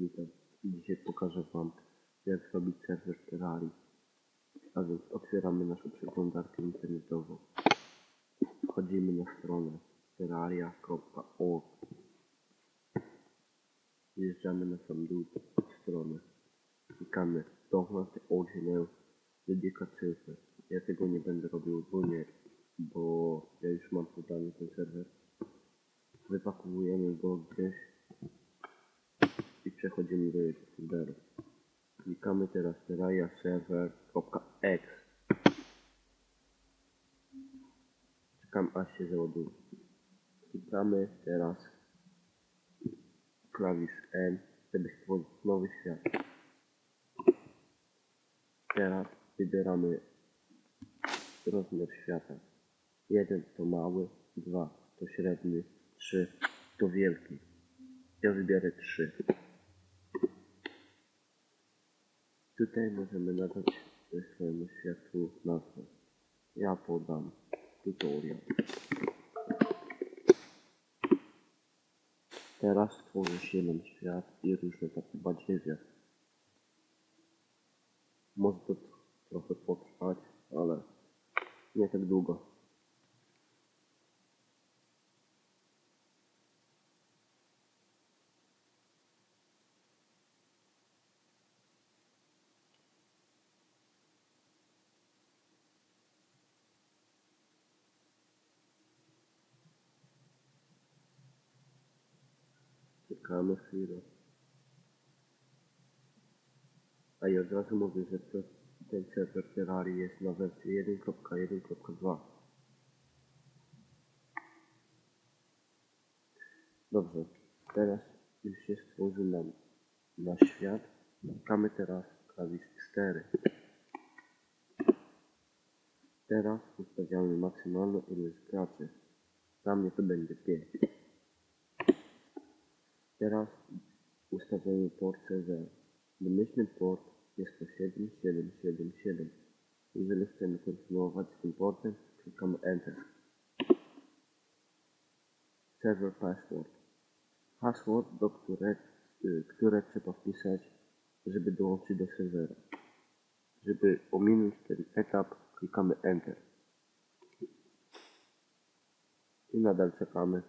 Witam. Dzisiaj pokażę Wam, jak zrobić serwer Terrarii. A więc otwieramy naszą przeglądarkę internetową. Wchodzimy na stronę terraria.org. Wjeżdżamy na sam dół strony. Klikamy Download the original Dedicated server. Ja tego nie będę robił ogólnie, bo ja już mam podany ten serwer. Wypakowujemy go gdzieś przechodzimy do folderu. Klikamy teraz terraria server.exe Czekam aż się załaduje. Klikamy teraz klawisz N, żeby stworzyć nowy świat. Teraz wybieramy rozmiar świata. Jeden to mały, dwa to średni, trzy to wielki. Ja wybiorę trzy. Tutaj możemy nadać swojemu światu nazwę. Ja podam tutorial. Teraz tworzy się nam świat i różne takie badziewie. Może to trochę potrwać, ale nie tak długo. Czekamy chwilę. A i od razu mówię, że to, ten serwer Terrarii jest na wersji 1.1.2. Dobrze, teraz już się stworzył nam nasz świat. Klikamy teraz klawisz 4. Teraz ustawiamy maksymalną ilość graczy. Dla mnie to będzie 5. Teraz ustawiamy port serwera. Domyślny port jest to 7777. Jeżeli chcemy kontynuować z tym portem, klikamy Enter. Server password. Hasło, do które, y, które trzeba wpisać, żeby dołączyć do serwera. Żeby ominąć ten etap, klikamy Enter. I nadal czekamy.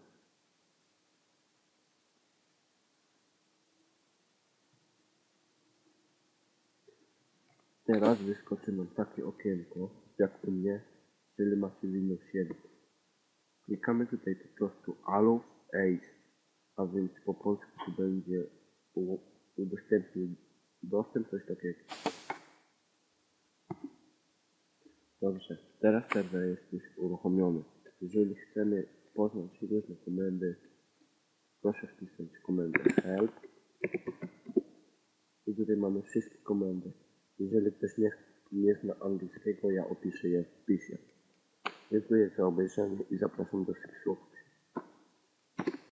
Teraz wyskoczy nam takie okienko, jak u mnie, czyli macie Windows 7. Klikamy tutaj po prostu Allow Ace, a więc po polsku to będzie u- udostępnić dostęp, coś takiego. Dobrze, teraz serwer jest już uruchomiony. Jeżeli chcemy poznać różne komendy, proszę wpisać komendę help i tutaj mamy wszystkie komendy. Jeżeli ktoś nie, nie zna angielskiego, ja opiszę je w wpisie. Dziękuję za obejrzenie i zapraszam do subskrypcji.